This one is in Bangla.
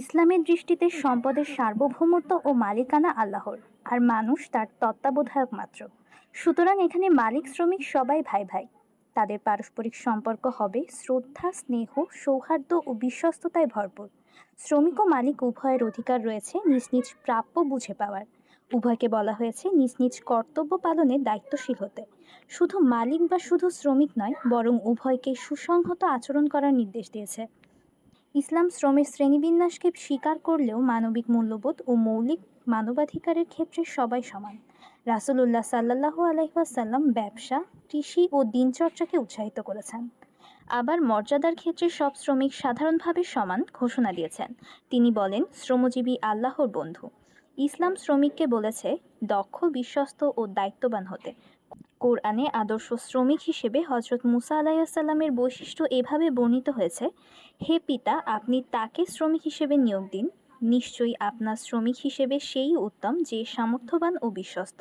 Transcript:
ইসলামের দৃষ্টিতে সম্পদের সার্বভৌমত্ব ও মালিকানা আল্লাহর, আর মানুষ তার তত্ত্বাবধায়ক মাত্র। সুতরাং এখানে মালিক, শ্রমিক সবাই ভাই ভাই। তাদের পারস্পরিক সম্পর্ক হবে শ্রদ্ধা, স্নেহ, সৌহার্দ্য ও বিশ্বস্ততায় ভরপুর। শ্রমিক ও মালিক উভয়ের অধিকার রয়েছে নিজ নিজ প্রাপ্য বুঝে পাওয়ার। উভয়কে বলা হয়েছে নিজ নিজ কর্তব্য পালনে দায়িত্বশীল হতে। শুধু মালিক বা শুধু শ্রমিক নয়, বরং উভয়কে সুসংহত আচরণ করার নির্দেশ দিয়েছে। ইসলাম শ্রমের শ্রেণীবিন্যাসকে স্বীকার করলেও মানবিক মূল্যবোধ ও মৌলিক মানবাধিকারের ক্ষেত্রে সবাই সমান। রাসুলুল্লাহ সাল্লাহ আলহিহাসাল্লাম ব্যবসা, কৃষি ও দিনচর্চাকে উৎসাহিত করেছেন। আবার মর্যাদার ক্ষেত্রে সব শ্রমিক সাধারণভাবে সমান ঘোষণা দিয়েছেন। তিনি বলেন, শ্রমজীবী আল্লাহর বন্ধু। ইসলাম শ্রমিককে বলেছে, দক্ষ, বিশ্বস্ত ও দায়িত্ববান হতে। কোরআনে আদর্শ শ্রমিক হিসেবে হজরত মুসা আলাইসাল্লামের বৈশিষ্ট্য এভাবে বর্ণিত হয়েছে, হে পিতা, আপনি তাকে শ্রমিক হিসেবে নিয়োগ দিন। নিশ্চয়ই আপনার শ্রমিক হিসেবে সেই উত্তম যে সামর্থ্যবান ও বিশ্বস্ত।